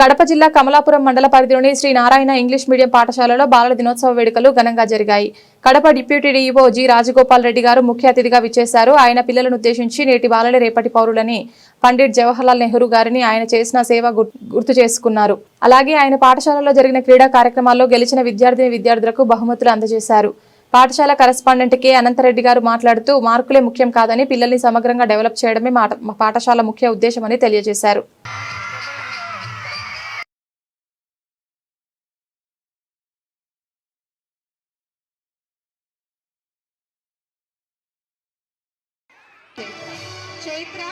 కడప జిల్లా కమలాపురం మండల పరిధిలోని శ్రీ నారాయణ ఇంగ్లీష్ మీడియం పాఠశాలలో బాలల దినోత్సవ వేడుకలు ఘనంగా జరిగాయి. Kadapa deputy DEO G Rajagopal Reddy గారు ముఖ్య అతిథిగా విచ్చేశారు. ఆయన పిల్లలను ఉద్దేశించి నేటి బాలలే రేపటి పౌరులని పండిట్ జవహర్లాల్ నెహ్రూ గారిని ఆయన చేసిన సేవ గుర్తు చేసుకున్నారు. అలాగే ఆయన పాఠశాలలో జరిగిన క్రీడా కార్యక్రమాల్లో గెలిచిన విద్యార్థిని విద్యార్థులకు బహుమతులు అందజేశారు. పాఠశాల కరెస్పాండెంట్ కె. అనంతరెడ్డి గారు మాట్లాడుతూ మార్కులే ముఖ్యం కాదని పిల్లల్ని సమగ్రంగా డెవలప్ చేయడమే పాఠశాల ముఖ్య ఉద్దేశమని తెలియజేశారు. चैत्र चैत्र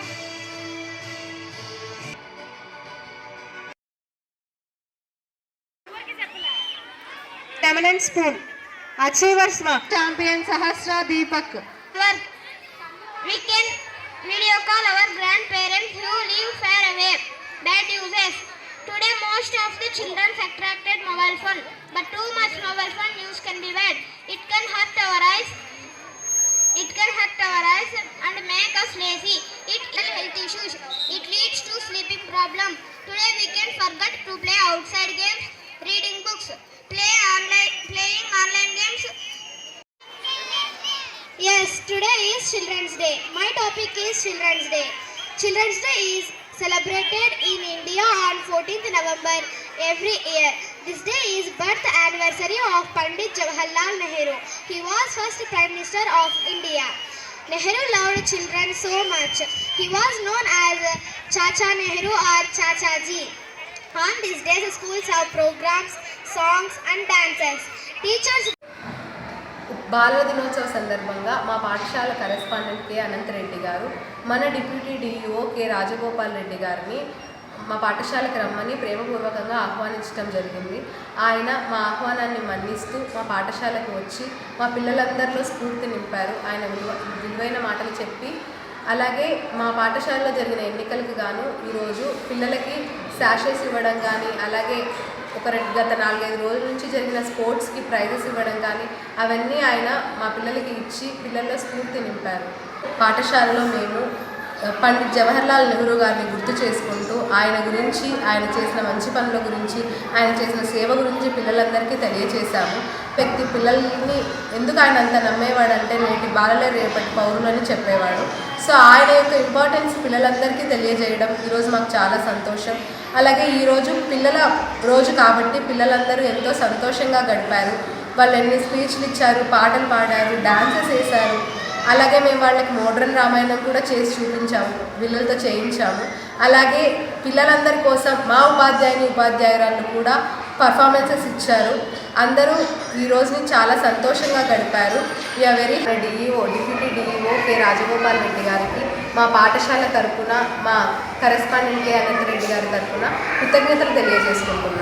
डमनन स्पून अक्षय वर्षमा champion Sahasra Deepak we can video call our grandparents who live far away bad uses today most of the children attracted mobile phone but too much mobile phone use can be bad it can hurt our eyes make us lazy. It health issues. It leads to sleeping problem. Today we can forget to play outside games, reading books, play online, playing online games, Yes, today is Children's Day. My topic is Children's Day. Children's Day is celebrated in India on 14th November every year. This day is birth anniversary of Pandit Jawaharlal Nehru. He was first Prime Minister of India. Nehru loved children so much. He was known as Chacha Nehru or Chacha Ji. On these days, schools have programs, songs and dances. Teachers బాలల దినోత్సవ సందర్భంగా మా పాఠశాల correspondent K Ananthareddy గారు మన deputy DEO K Rajagopal Reddy గారిని మా పాఠశాలకు రమ్మని ప్రేమపూర్వకంగా ఆహ్వానించడం జరిగింది. ఆయన మా ఆహ్వానాన్ని మన్నిస్తూ మా పాఠశాలకు వచ్చి మా పిల్లలందరిలో స్ఫూర్తి నింపారు. ఆయన విలువ విలువైన మాటలు చెప్పి అలాగే మా పాఠశాలలో జరిగిన ఎన్నికలకు గాను ఈరోజు పిల్లలకి శాషెస్ ఇవ్వడం కానీ అలాగే ఒక రెండు గత నాలుగైదు రోజుల నుంచి జరిగిన స్పోర్ట్స్కి ప్రైజెస్ ఇవ్వడం కానీ అవన్నీ ఆయన మా పిల్లలకి ఇచ్చి పిల్లల్లో స్ఫూర్తి నింపారు. పాఠశాలలో మేము ఆ, పండిత్ జవహర్లాల్ నెహ్రూ గారిని గుర్తు చేసుకుంటూ ఆయన గురించి ఆయన చేసిన మంచి పనుల గురించి ఆయన చేసిన సేవ గురించి పిల్లలందరికీ తెలియచేశాము. ప్రతి పిల్లల్ని ఎందుకు ఆయన అంత నమ్మేవాడంటే నేటి బాలలే రేపటి పౌరులని చెప్పేవాడు. సో ఆయన యొక్క ఇంపార్టెన్స్ పిల్లలందరికీ తెలియజేయడం ఈరోజు మాకు చాలా సంతోషం. అలాగే ఈరోజు పిల్లల రోజు కాబట్టి పిల్లలందరూ ఎంతో సంతోషంగా గడిపారు. వాళ్ళు ఎన్ని స్పీచ్లు ఇచ్చారు పాటలు పాడారు డాన్సెస్ వేశారు. అలాగే మేము వాళ్ళకి మోడ్రన్ రామాయణం కూడా చేసి చూపించాము పిల్లలతో చేయించాము. అలాగే పిల్లలందరి కోసం మా ఉపాధ్యాయుని ఉపాధ్యాయురాలు కూడా పర్ఫార్మెన్సెస్ ఇచ్చారు. అందరూ ఈ రోజుని చాలా సంతోషంగా గడిపారు. We are very DEO deputy DEO K Rajagopal Reddy గారికి మా పాఠశాల తరఫున మా కరెస్పాండెంట్ కె అనంతరెడ్డి గారి తరఫున కృతజ్ఞతలు తెలియజేసుకుంటున్నాను.